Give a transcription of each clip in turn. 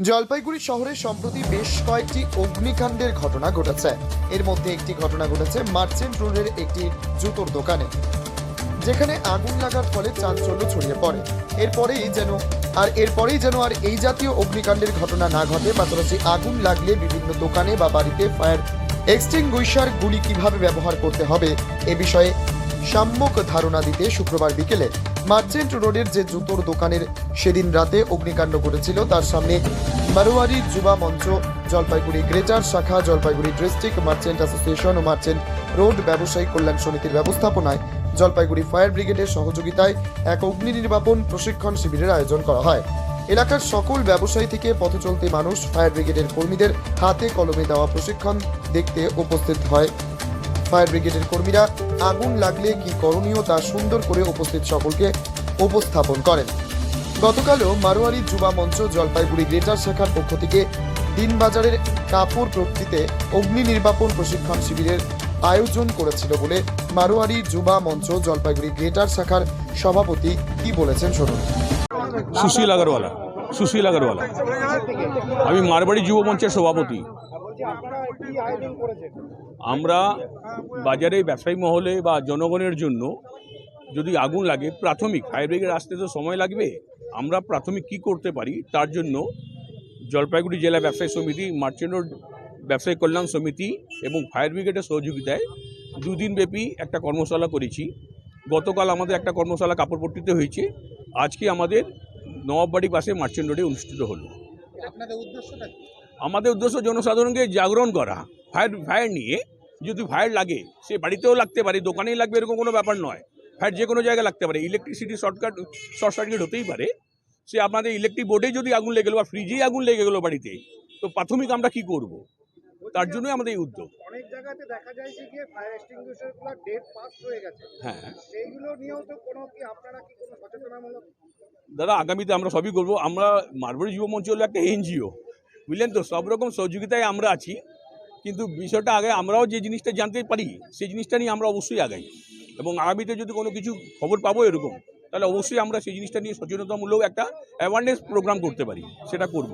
জলপাইগুড়ি শহরে সম্প্রতি বেশ কয়েকটি অগ্নিকাণ্ডের ঘটনা ঘটেছে। এর মধ্যে একটি ঘটনা ঘটেছে মার্চেন্ট রোডের একটি জুতোর দোকানে, যেখানে আগুন লাগার ফলে চাঞ্চল্য ছড়িয়ে পড়ে। এরপরেই যেন, আর এরপরেই যেন আর এই জাতীয় অগ্নিকাণ্ডের ঘটনা না ঘটে, পাশাপাশি আগুন লাগলে বিভিন্ন দোকানে বা বাড়িতে ফায়ার এক্সটিংগুইশার গুলি কীভাবে ব্যবহার করতে হবে, এ বিষয়ে সাম্যক ধারণা দিতে শুক্রবার বিকেলে মার্চেন্ট রোডের যে জুতোর দোকানের সেদিন রাতে অগ্নিকাণ্ড ঘটেছিল, তার সামনে মারোয়ারি যুবা মঞ্চ, জলপাইগুড়ি গ্রেটার শাখা, জলপাইগুড়ি ডিস্ট্রিক্ট, মার্চেন্ট অ্যাসোসিয়েশন ও মার্চেন্ট রোড ব্যবসায়ী কল্যাণ সমিতির ব্যবস্থাপনায় জলপাইগুড়ি ফায়ার ব্রিগেডের সহযোগিতায় এক অগ্নি নির্বাপন প্রশিক্ষণ শিবিরের আয়োজন করা হয়। এলাকার সকল ব্যবসায়ী থেকে পথচলতি মানুষ ফায়ার ব্রিগেডের কর্মীদের হাতে কলমে দেওয়া প্রশিক্ষণ দেখতে উপস্থিত হয়। ফায়ার ব্রিগেডের কর্মীরা আগুন লাগলে কি করণীয় তা সুন্দর করে উপস্থিত সকলকে উপস্থাপন করেন। গতকালও মারোয়ারি যুবা মঞ্চ জলপাইগুড়ি গ্রেটার শাখার পক্ষ থেকে দিনবাজারের কাপড় প্রকৃতিতে অগ্নি নির্বাপন প্রশিক্ষণ শিবিরের আয়োজন করেছিল বলে মারোয়ারি যুবা মঞ্চ জলপাইগুড়ি গ্রেটার শাখার সভাপতি কি বলেছেন শুনুন। সুশীল আগরওয়ালা সুশীল আগরওয়ালা। আমি মারবাড়ি যুব মঞ্চের সভাপতি। আমরা বাজারে ব্যবসায়ী মহলে বা জনগণের জন্য যদি আগুন লাগে প্রাথমিক ফায়ার ব্রিগেড আসতে তো সময় লাগবে। আমরা প্রাথমিক কি করতে পারি? তার জন্য জলপাইগুড়ি জেলা ব্যবসায়ী সমিতি মার্চেন্ট রোড ব্যবসায়ী কল্যাণ সমিতি এবং ফায়ার ব্রিগেডের সহযোগিতায় দুদিন ব্যাপী একটা কর্মশালা করেছি। গতকাল আমাদের একটা কর্মশালা কাপড়পট্টিতে হয়েছে। আজকে আমাদের নবাববাড়ি পাশে মার্চেন্ট রোডে অনুষ্ঠিত হলো। আপনাদের আমাদের উদ্দেশ্য জনসাধারণকে জাগরণ করা। ফায়ার ফায়ার নিয়ে যদি ফায়ার লাগে সে বাড়িতেও লাগতে পারে দোকানেই লাগবে এরকম কোনো ব্যাপার নয়। ফায়ার যে কোনো জায়গায় লাগতে পারে। ইলেকট্রিসিটি শর্টকাট শর্ট সার্কিট হতেই পারে। সে আপনাদের ইলেকট্রিক বোর্ডে যদি আগুন লেগে গেলো বা ফ্রিজেই আগুন লেগে গেলো বাড়িতে তো প্রাথমিক আমরা কি করব? তার জন্যই আমাদের এই উদ্যোগ। অনেক জায়গাতে দেখা যায় যে ফায়ার এক্সটিংগুইশার ডেট পাস হয়ে গেছে। হ্যাঁ। সেইগুলো নিয়েও তো কোনো কি আপনারা কি কোনো সচেতনামূলক? দাদা আগামীতে আমরা সবই করব। আমরা মারবাড়ি যুব মঞ্চ হলো একটা এনজিও বুঝলেন তো? সব রকম সহযোগিতায় আমরা আছি। কিন্তু বিষয়টা আগে আমরাও যে জিনিসটা জানতে পারি সেই জিনিসটা নিয়ে আমরা অবশ্যই আগাই। এবং আগামীতে যদি কোনো কিছু খবর পাবো এরকম তাহলে অবশ্যই আমরা সেই জিনিসটা নিয়ে সচেতনতামূলক একটা অ্যাওয়ারনেস প্রোগ্রাম করতে পারি সেটা করব।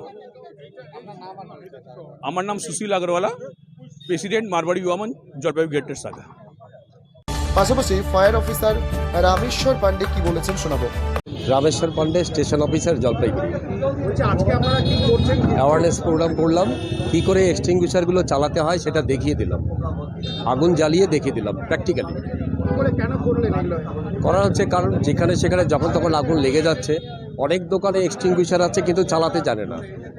আমার নাম সুশীল আগরওয়ালা প্রেসিডেন্ট মারবাড়ি ইউয়ামন জলপাইগুড়ি গ্রেটার শাখা পাশাপাশি ফায়ার অফিসার রামেশ্বর পান্ডে কি বলেছেন শোনাবো। Rameshwar Pandey station officer Jalpaiguri. Awareness programme করলাম। কী করে এক্সটিংগুইশারগুলো চালাতে হয় সেটা দেখিয়ে দিলাম। আগুন জ্বালিয়ে দেখিয়ে দিলাম প্র্যাকটিক্যালি করে হচ্ছে কারণ যেখানে সেখানে যখন তখন আগুন লেগে যাচ্ছে অনেক দোকানে এক্সটিংগুইশার আছে কিন্তু চালাতে জানে না।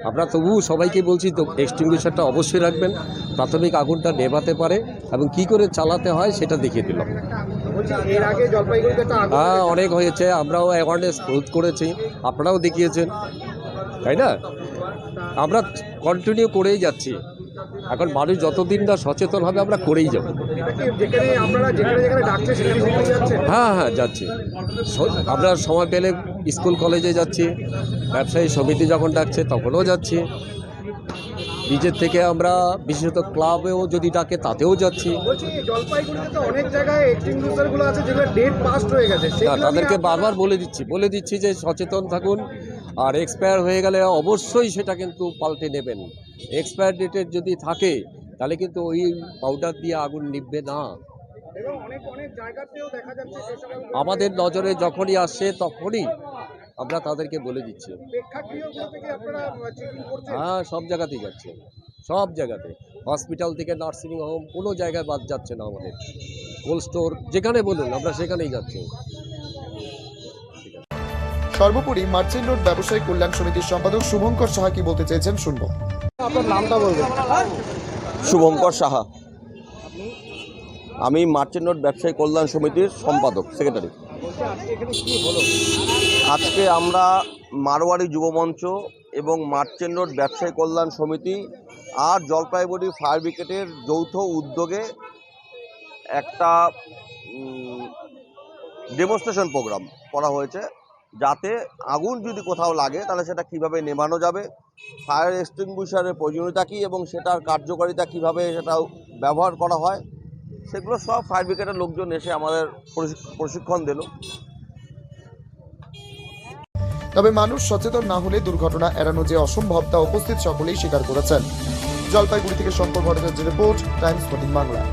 আমরা তবুও সবাইকে বলছি তো এক্সটিংগুইশারটা অবশ্যই রাখবেন। প্রাথমিক আগুনটা নেভাতে পারে এবং কি করে চালাতে হয় সেটা দেখিয়ে দিলাম। হ্যাঁ অনেক হয়েছে। আমরাও অ্যাওয়ারনেস বোধ করেছি। আপনারাও দেখিয়েছেন। তাই না? আমরা কন্টিনিউ করেই যাচ্ছি। এখন মানুষ যতদিন না সচেতন হবে আমরা করেই যাব। হ্যাঁ হ্যাঁ যাচ্ছি। আমরা সময় পেলে স্কুল কলেজে যাচ্ছি। ব্যবসায়ী সমিতি যখন ডাকছে তখনও যাচ্ছি। নিজের থেকে আমরা বিশেষত ক্লাবেও যদি ডাকে তাতেও যাচ্ছি। না তাদেরকে বারবার বলে দিচ্ছি বলে দিচ্ছি যে সচেতন থাকুন। আর এক্সপায়ার হয়ে গেলে অবশ্যই সেটা কিন্তু পাল্টে নেবেন। এক্সপায়ার ডেটের যদি থাকে তাহলে কিন্তু ওই পাউডার দিয়ে আগুন নিববে না। আমাদের নজরে যখনই আসছে তখনই আমরা তাদেরকে বলে দিচ্ছি। হ্যাঁ সব জায়গাতেই যাচ্ছে। সব জায়গাতে। হসপিটাল থেকে নার্সিং হোম কোনো জায়গায় বাদ যাচ্ছে না আমাদের। কোল্ড স্টোর যেখানে বলুন আমরা সেখানেই যাচ্ছি। সর্বোপরি মার্চেন্ট রোড ব্যবসায়ী কল্যাণ সমিতির সম্পাদক শুভঙ্কর সাহা কি বলতে চেয়েছেন শুনব। আপনার নামটা বলবেন। শুভঙ্কর সাহা। আমি মার্চেন্ট রোড ব্যবসায়ী কল্যাণ সমিতির সম্পাদক সেক্রেটারি। আজকে আমরা মারোয়ারি যুবমঞ্চ এবং মার্চেন্ট রোড ব্যবসায়ী কল্যাণ সমিতি আর জলপাইগুড়ি ফায়ার ব্রিগেডের যৌথ উদ্যোগে একটা ডেমনস্ট্রেশন প্রোগ্রাম করা হয়েছে। যাতে আগুন যদি কোথাও লাগে, তাহলে সেটা কীভাবে নেভানো যাবে ফায়ার এক্সটিংগুইশারের প্রয়োজনীয়তা কী এবং সেটার কার্যকারিতা কীভাবে সেটা ব্যবহার করা হয়, সেগুলো সব ফায়ার ব্রিগেডের লোকজন এসে আমাদের প্রশিক- প্রশিক্ষণ দিল। তবে মানুষ সচেতন না হলে দুর্ঘটনা এড়ানো যে অসম্ভব তা উপস্থিত সকলেই স্বীকার করেছেন। জলপাইগুড়ি থেকে শঙ্কর ভট্টাচার্যের রিপোর্ট, টাইমস বাংলা